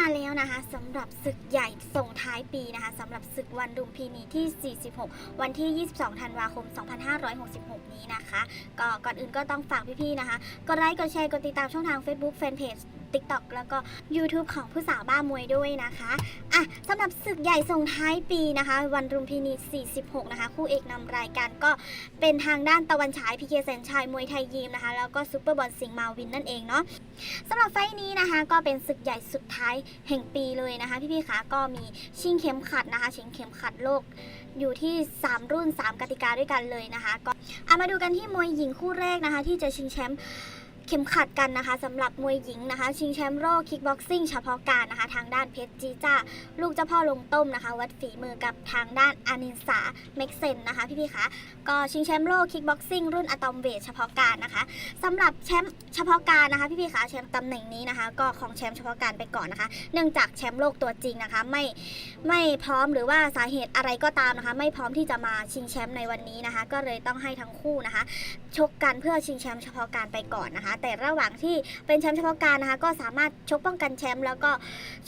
มาแล้วนะคะสำหรับศึกใหญ่ส่งท้ายปีนะคะสำหรับศึกวันดุมพินีที่ 46 วันที่ 22 ธันวาคม 2566 นี้นะคะ ก็ก่อนอื่นก็ต้องฝากพี่ๆนะคะ กดไลค์ กดแชร์ กดติดตามช่องทาง Facebook Fanpage TikTok แล้วก็ YouTube ของผู้สาวบ้ามวยด้วยนะคะอะสำหรับศึกใหญ่ส่งท้ายปีนะคะ วันรุมพินี 46 นะคะ คู่เอกนำรายการก็เป็นทางด้านตะวันฉายพีเคแสนชัยมวยไทยยิมนะคะ แล้วก็ซูเปอร์บอลสิงห์มาวินนั่นเองเนาะสำหรับไฟล์นี้นะคะ ก็เป็นศึกใหญ่สุดท้ายแห่งปีเลยนะคะ พี่ๆคะก็มีชิงเข็มขัดนะคะชิงเข็มขัดโลกอยู่ที่ 3 รุ่น 3 กติกาด้วยกันเลยนะคะ ก็เอามาดูกันที่มวยหญิงคู่แรกนะคะ ที่จะชิงแชมป์ เข็มขัดกันนะคะสำหรับมวยหญิงนะคะ ชิงแชมป์โลกคิกบ็อกซิ่งเฉพาะการนะคะ ทางด้านเพชรจีจ้าลูกเจ้าพ่อลงต้มนะคะ วัดฝีมือกับทางด้านอานินสาเม็กเซนนะคะพี่ๆคะก็ชิงแชมป์โลกคิกบ็อกซิ่งรุ่นอะตอมเวทเฉพาะการนะคะสำหรับแชมป์เฉพาะการนะคะพี่พี่ๆคะแชมป์ตำแหน่งนี้นะคะ ก็ของแชมป์เฉพาะการไปก่อนนะคะ เนื่องจากแชมป์โลกตัวจริงนะคะไม่ไม่พร้อมหรือว่าสาเหตุอะไรก็ตามนะคะ ไม่พร้อมที่จะมาชิงแชมป์ในวันนี้นะคะ ก็เลยต้องให้ทั้งคู่นะคะ ชกกันเพื่อชิงแชมป์เฉพาะการไปก่อนนะคะแต่ระหว่างที่เป็นแชมป์เฉพาะการนะคะ ก็สามารถชกป้องกันแชมป์แล้วก็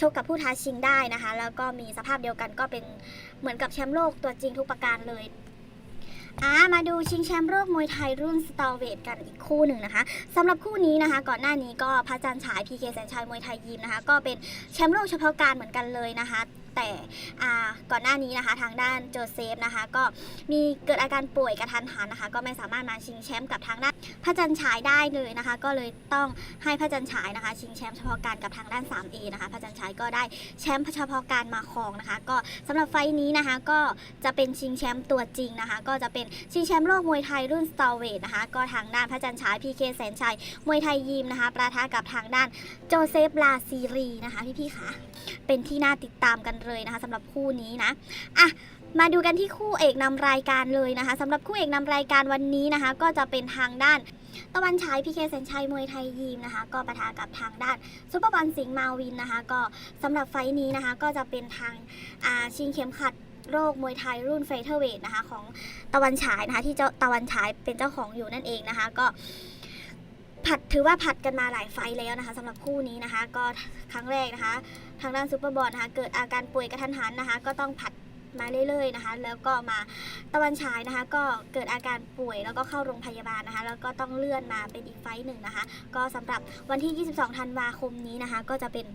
ชกกับผู้ท้าชิงได้นะคะ แล้วก็มีสภาพเดียวกันก็เป็นเหมือนกับแชมป์โลกตัวจริงทุกประการเลยอ่ามาดูชิงแชมป์โลกมวยไทยรุ่นสตอเวทกันอีกคู่หนึ่งนะคะสำหรับคู่นี้นะคะ ก่อนหน้านี้ก็พระจันทร์ฉายพีเคแสนชัยมวยไทยยิมนะคะ ก็เป็นแชมป์โลกเฉพาะการเหมือนกันเลยนะคะ แต่ก่อนหน้านี้นะคะ ทางด้านโจเซฟนะคะ ก็มีเกิดอาการป่วยกระทันหันนะคะ ก็ไม่สามารถมาชิงแชมป์กับทางด้านพระจันทร์ฉายได้เลยนะคะ ก็เลยต้องให้พระจันทร์ฉายนะคะ ชิงแชมป์เฉพาะการกับทางด้าน 3A นะคะพระจันทร์ฉายก็ได้แชมป์เฉพาะการมาครองนะคะ ก็สำหรับไฟล์นี้นะคะก็จะเป็นชิงแชมป์ตัวจริงนะคะ ก็จะเป็นชิงแชมป์โลกมวยไทยรุ่นสตอเวทนะคะก็ทางด้านพระจันทร์ฉายพีเคแสนชัยมวยไทยยิมนะคะประทะกับทางด้านโจเซฟลาซีรีนะคะพี่ๆค่ะเป็นที่น่าติดตามกันเลยนะคะสำหรับคู่นี้นะอะมาดูกันที่คู่เอกนำรายการเลยนะคะสำหรับคู่เอกนำรายการวันนี้นะคะ ก็จะเป็นทางด้านตะวันฉายพีเคแสนชัยมวยไทยยีมนะคะ ก็ปะทะกับทางด้านซุปเปอร์บอลสิงห์มาวินนะคะ ก็สำหรับไฟท์นี้นะคะก็จะเป็นทางอ่าชิงเข็มขัดโลกมวยไทยรุ่นเฟเธอร์เวทนะคะของตะวันฉายนะคะที่เจ้าตะวันฉายเป็นเจ้าของอยู่นั่นเองนะคะ ก็ ผัดถือว่าผัดกันมาหลายไฟแล้วนะคะสำหรับคู่นี้นะคะ ก็ครั้งแรกนะคะ ทางด้านซูเปอร์บอลนะคะ เกิดอาการป่วยกระทันหันนะคะ ก็ต้องผัดมาเรื่อยๆนะคะ แล้วก็มาตะวันฉายนะคะ ก็เกิดอาการป่วยแล้วก็เข้าโรงพยาบาลนะคะ แล้วก็ต้องเลื่อนมาเป็นอีกไฟหนึ่งนะคะ ก็สำหรับวันที่ 22 ธันวาคมนี้นะคะ ก็จะเป็น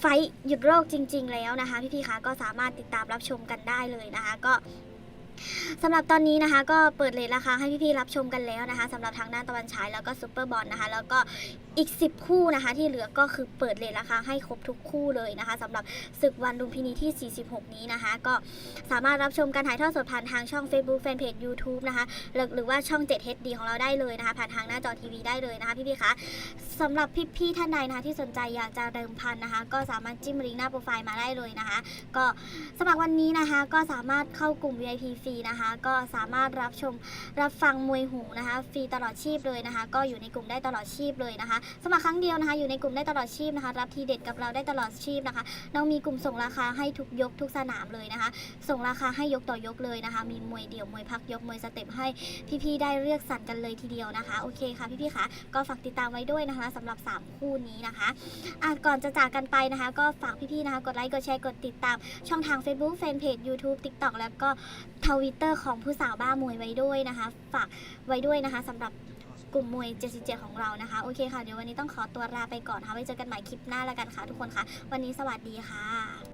ไฟหยุดโรคจริง ๆ แล้วนะคะ พี่ๆคะก็สามารถติดตามรับชมกันได้เลยนะคะ ก็ สำหรับตอนนี้นะคะ ก็เปิดเลทราคาให้พี่ๆรับชมกันแล้วนะคะสำหรับทางด้านตะวันฉายแล้วก็ซูเปอร์บอลนะคะ แล้วก็อีก 10 คู่นะคะ ที่เหลือก็คือเปิดเลทราคาให้ครบทุกคู่เลยนะคะสำหรับศึกวันลุมพินีที่ 46 นี้นะคะ ก็สามารถรับชมการถ่ายทอดสดผ่านทางช่อง Facebook Fanpage YouTube นะคะหรือว่าช่อง 7 HD ของเราได้เลยนะคะ ผ่านทางหน้าจอทีวีได้เลยนะคะพี่ๆคะสำหรับพี่ๆท่านใดนะคะที่สนใจอยากจะเดิมพันนะคะ ก็สามารถจิ้มลิงก์หน้าโปรไฟล์มาได้เลยนะคะ ก็สมัครวันนี้นะคะก็สามารถเข้ากลุ่ม VIP ฟรีนะคะ ก็สามารถรับชมรับฟังมวยหูนะคะ ฟรีตลอดชีพเลยนะคะ ก็อยู่ในกลุ่มได้ตลอดชีพเลยนะคะ สมัครครั้งเดียวนะคะ อยู่ในกลุ่มได้ตลอดชีพนะคะ รับทีเด็ดกับเราได้ตลอดชีพนะคะน้องมีกลุ่มส่งราคาให้ทุกยกทุกสนามเลยนะคะ ส่งราคาให้ยกต่อยกเลยนะคะ มีมวยเดี่ยวมวยพักยกมวยสเต็ปให้พี่ๆได้เลือกสรรกันเลยทีเดียวนะคะ โอเคค่ะพี่ๆคะก็ฝากติดตามไว้ด้วยนะคะสำหรับ 3 คู่นี้นะคะอะก่อนจะจากกันไปนะคะ ก็ฝากพี่ๆนะคะ กดไลค์กดแชร์กดติดตามช่องทาง Facebook Fanpage YouTube TikTok แล้วก็ทวิตเตอร์ของผู้สาวบ้ามวยไว้ด้วยนะคะ ฝากไว้ด้วยนะคะสำหรับกลุ่มมวย 77 ของเรานะคะ โอเคค่ะ เดี๋ยววันนี้ต้องขอตัวลาไปก่อนค่ะ ไว้เจอกันใหม่คลิปหน้าแล้วกันค่ะทุกคนค่ะ วันนี้สวัสดีค่ะ